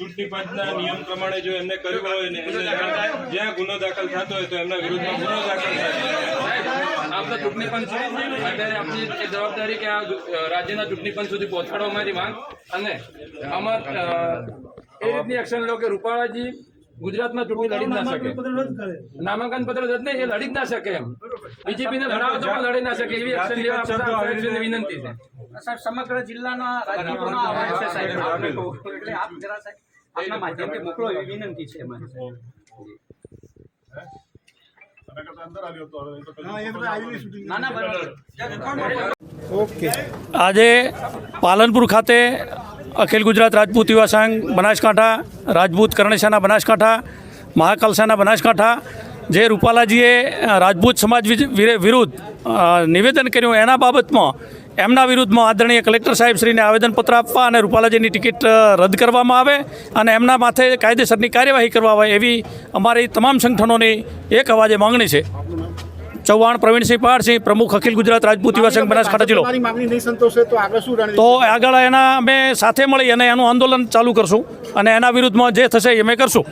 નિયમ પ્રમાણે જો એમને કર્યું જ્યાં ગુનો દાખલ થતો હોય તો એમના વિરુદ્ધમાં ગુનો દાખલ થાય આપણા ચૂંટણી પંચ એ જવાબદારી કે આ રાજ્યના ચૂંટણી પંચ સુધી પહોંચાડવા અમારી માંગ અને આમાં એ રીતની એક્શન લો કે રૂપાળાજી ગુજરાતમાં ચૂંટણી લડી જ ના શકે. નામાંકન પત્ર રદ નહીં એ લડી જ ના શકે એમ. બીજેપી ને લડાવે તો પણ લડી ના શકે એવી એક્શન લેવા આપણા વિનંતી છે. સાહેબ સમગ્ર જિલ્લાના રાજકીય આવાજ છે સાહેબ. એટલે આપ જરા સાહેબ આપના માધ્યમથી મોકલો એવી વિનંતી છે અમારી ના ના બરાબર. આજે પાલનપુર ખાતે અખિલ ગુજરાત રાજપૂત યુવા સંઘ, બનાસકાંઠા, રાજપૂત કરણેશાના બનાસકાંઠા મહાકલશાના બનાસકાંઠા, જે રૂપાલાજીએ રાજપૂત સમાજ વિરુદ્ધ નિવેદન કર્યું એના બાબતમાં, એમના વિરુદ્ધમાં આદરણીય કલેક્ટર સાહેબ શ્રીને આવેદનપત્ર આપવા અને રૂપાલાજીની ટિકિટ રદ કરવામાં આવે અને એમના માથે કાયદેસરની કાર્યવાહી કરવા આવે એવી અમારી તમામ સંગઠનોની એક અવાજે માંગણી છે. ચૌહાણ પ્રવીણસિંહ પારસિંહ પ્રમુખ અખિલ ગુજરાત રાજપૂત યુવા સંઘ બનાસકાંઠા જિલ્લો. તો આગળ એના અમે સાથે મળી અને એનું આંદોલન ચાલુ કરશું અને એના વિરુદ્ધમાં જે થશે એ અમે કરશું.